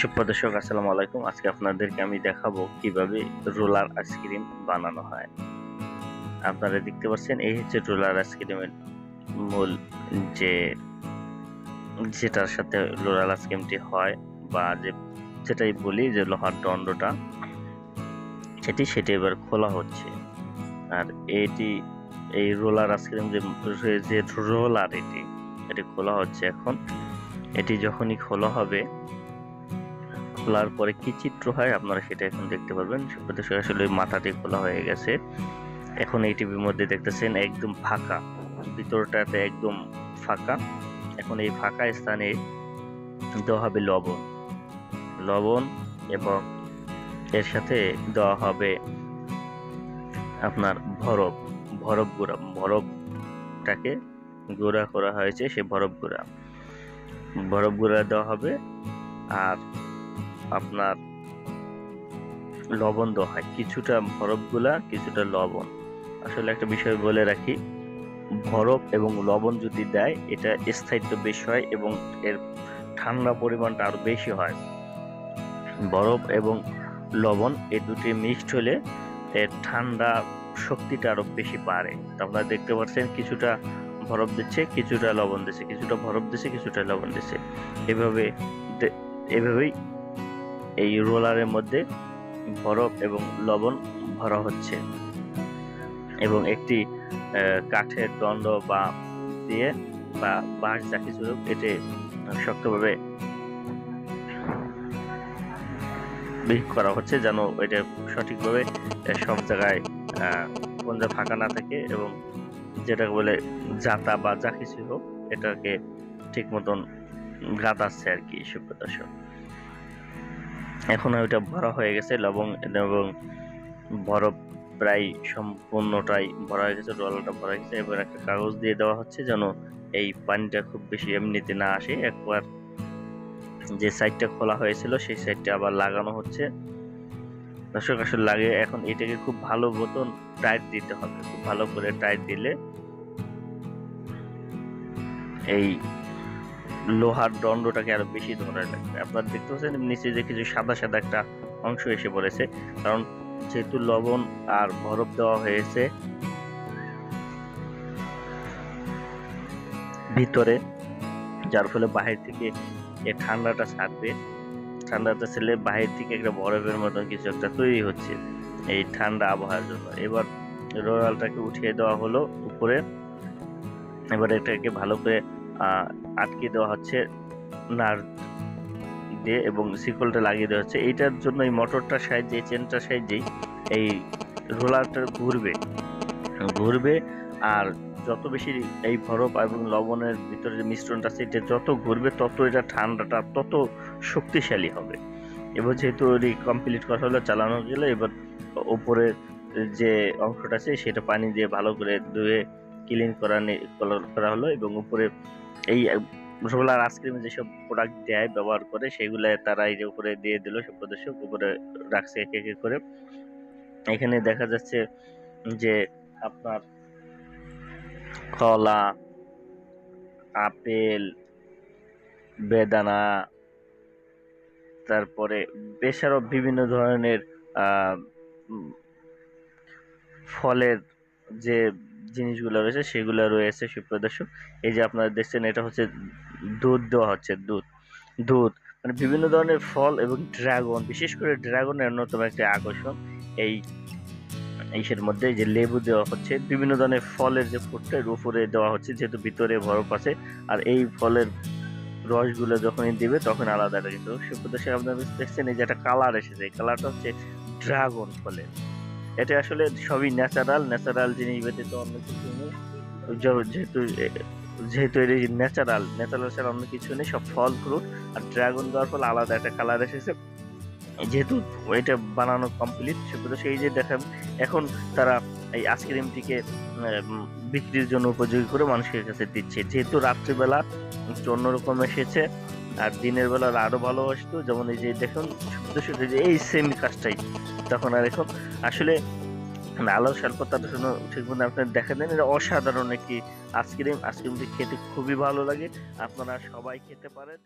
সুপ্রদর্শক আসসালামু আলাইকুম। আজকে আপনাদেরকে আমি দেখাবো কীভাবে রোলার আইসক্রিম বানানো হয়। আপনারা দেখতে পাচ্ছেন, এই হচ্ছে রোলার আইসক্রিমের মূল যে, যেটার সাথে রোলার আইসক্রিমটি হয় বা যে, যেটাই বলি যে লোহার দণ্ডটা সেটি সেটি এবার খোলা হচ্ছে। আর এটি, এই রোলার আইসক্রিম যে যে রোলার এটি এটি খোলা হচ্ছে এখন। এটি যখনই খোলা হবে খোলার পরে কি চিত্র হয় আপনারা সেটা এখন দেখতে পারবেন। আসলে মাথাটি খোলা হয়ে গেছে। এখন এই টিভির মধ্যে দেখতেছেন একদম ফাঁকা। ভিতরটাতে একদম ফাঁকা। এখন এই ফাঁকা স্থানে দেওয়া হবে লবণ। লবণ এবং এর সাথে দেওয়া হবে আপনার বরফ বরফ গুঁড়া। বরফটাকে গুঁড়া করা হয়েছে সে বরফ গুঁড়া। বরফ গুঁড়া দেওয়া হবে আর আপনার লবণ দেওয়া হয়। কিছুটা বরফগুলা, কিছুটা লবণ। আসলে একটা বিষয় বলে রাখি, বরফ এবং লবণ যদি দেয়, এটা স্থায়িত্ব বেশি হয় এবং এর ঠান্ডা পরিমাণটা আরও বেশি হয়। বরফ এবং লবণ এই দুটি মিক্সড হলে এর ঠান্ডা শক্তিটা আরও বেশি বাড়ে। আপনারা দেখতে পাচ্ছেন কিছুটা বরফ দিচ্ছে, কিছুটা লবণ দিচ্ছে, কিছুটা বরফ দিচ্ছে, কিছুটা লবণ দিচ্ছে। এভাবে এভাবেই এই রোলারের মধ্যে বরফ এবং লবণ ভরা হচ্ছে এবং একটি কাঠের দণ্ড বা দিয়ে বা বাঁশ যা কিছু এতে শক্তভাবে বিক করা হচ্ছে যেন এটা সঠিকভাবে সব জায়গায় কোন ফাঁকা না থাকে এবং যেটাকে বলে জাতা বা যা কিছু হোক এটাকে ঠিক মতন গাঁদাচ্ছে আর কি, সুপ্রদর্শক। এখন ওইটা ভরা হয়ে গেছে লবং এবং বরফ প্রায় সম্পূর্ণটাই ভরা হয়ে গেছে রোলাটা ভরা হয়ে গেছে। এবার একটা কাগজ দিয়ে দেওয়া হচ্ছে যেন এই পানিটা খুব বেশি এমনিতে না আসে। একবার যে সাইডটা খোলা হয়েছিল সেই সাইডটা আবার লাগানো হচ্ছে। দর্শক, আসলে লাগে এখন এটাকে খুব ভালো মতন টাইট দিতে হবে। খুব ভালো করে টাইট দিলে এই লোহার দণ্ডটাকে আরও বেশি ধরে রাখবে। আপনার দেখতে পাচ্ছেন, নিচে যে কিছু সাদা সাদা একটা অংশ এসে পড়েছে। কারণ যেহেতু লবণ আর বরফ দেওয়া হয়েছে, ভিতরে, যার ফলে বাহির থেকে এই ঠান্ডাটা ছাড়বে। ঠান্ডাটা ছেলে বাহির থেকে একটা বরফের মতন কিছু একটা তৈরি হচ্ছে এই ঠান্ডা আবহাওয়ার জন্য। এবার রোয়ালটাকে উঠিয়ে দেওয়া হলো উপরে। এবার এটাকে ভালো করে আটকে দেওয়া হচ্ছে নার দিয়ে এবং শিকলটা লাগিয়ে দেওয়া হচ্ছে। এইটার জন্য এই মোটরটার সাহায্যে চেনটার সাহায্যেই এই রোলারটা ঘুরবে। ঘুরবে আর যত বেশি এই বরফ এবং লবণের ভিতরে যে মিশ্রণটা আছে, এটা যত ঘুরবে, তত এটা ঠান্ডাটা তত শক্তিশালী হবে। এবার যেহেতু কমপ্লিট করা হলো, চালানো গেলে, এবার উপরের যে অংশটা আছে, সেটা পানি দিয়ে ভালো করে ধুয়ে ক্লিন করা করা হলো এবং উপরে এই রোলার আইসক্রিমে যেসব প্রোডাক্ট দেয়, ব্যবহার করে, সেগুলো তারা এই যে উপরে দিয়ে দিল, সব প্রদর্শক, উপরে রাখছে এক এক করে। এখানে দেখা যাচ্ছে যে আপনার কলা, আপেল, বেদানা, তারপরে বেশ আরও বিভিন্ন ধরনের ফলের যে জিনিসগুলো রয়েছে, সেগুলো রয়েছে সুপ্রদর্শক এই যে আপনারা দেখছেন, এটা হচ্ছে দুধ দেওয়া হচ্ছে, দুধ। দুধ মানে বিভিন্ন ধরনের ফল এবং ড্রাগন, বিশেষ করে ড্রাগনের অন্যতম একটি আকর্ষণ এই ইসের মধ্যে যে লেবু দেওয়া হচ্ছে, বিভিন্ন ধরনের ফলের যে ফুটটা উপরে দেওয়া হচ্ছে, যেহেতু ভিতরে বরফ আছে, আর এই ফলের রসগুলো যখনই দিবে, তখন আলাদা কিন্তু সুপ্রদর্শক আপনারা দেখছেন, এই যে একটা কালার এসেছে, এই কালারটা হচ্ছে ড্রাগন ফলের। এটা আসলে সবই ন্যাচারাল ন্যাচারাল জিনিস ব্যতীত অন্য কিছু নেই। যেহেতু যেহেতু এটা ন্যাচারাল ন্যাচারাল ছাড়া অন্য কিছু নেই, সব ফল ফ্রুট আর ড্রাগন দেওয়ার ফলে আলাদা একটা কালার এসেছে। যেহেতু এটা বানানো কমপ্লিট সেগুলো সেই যে দেখেন, এখন তারা এই আইসক্রিমটিকে বিক্রির জন্য উপযোগী করে মানুষের কাছে দিচ্ছে। যেহেতু রাত্রিবেলা একটু অন্যরকম এসেছে, আর দিনের বেলা আরও ভালো আসতো। যেমন এই যে দেখুন এই সেম কাজটাই। তখন আর এখন আসলে আলো স্বল্পতার জন্য ঠিক মতো আপনার দেখা দেন এটা অসাধারণ একটি আইসক্রিম আইসক্রিমটি খেতে খুবই ভালো লাগে। আপনারা সবাই খেতে পারেন।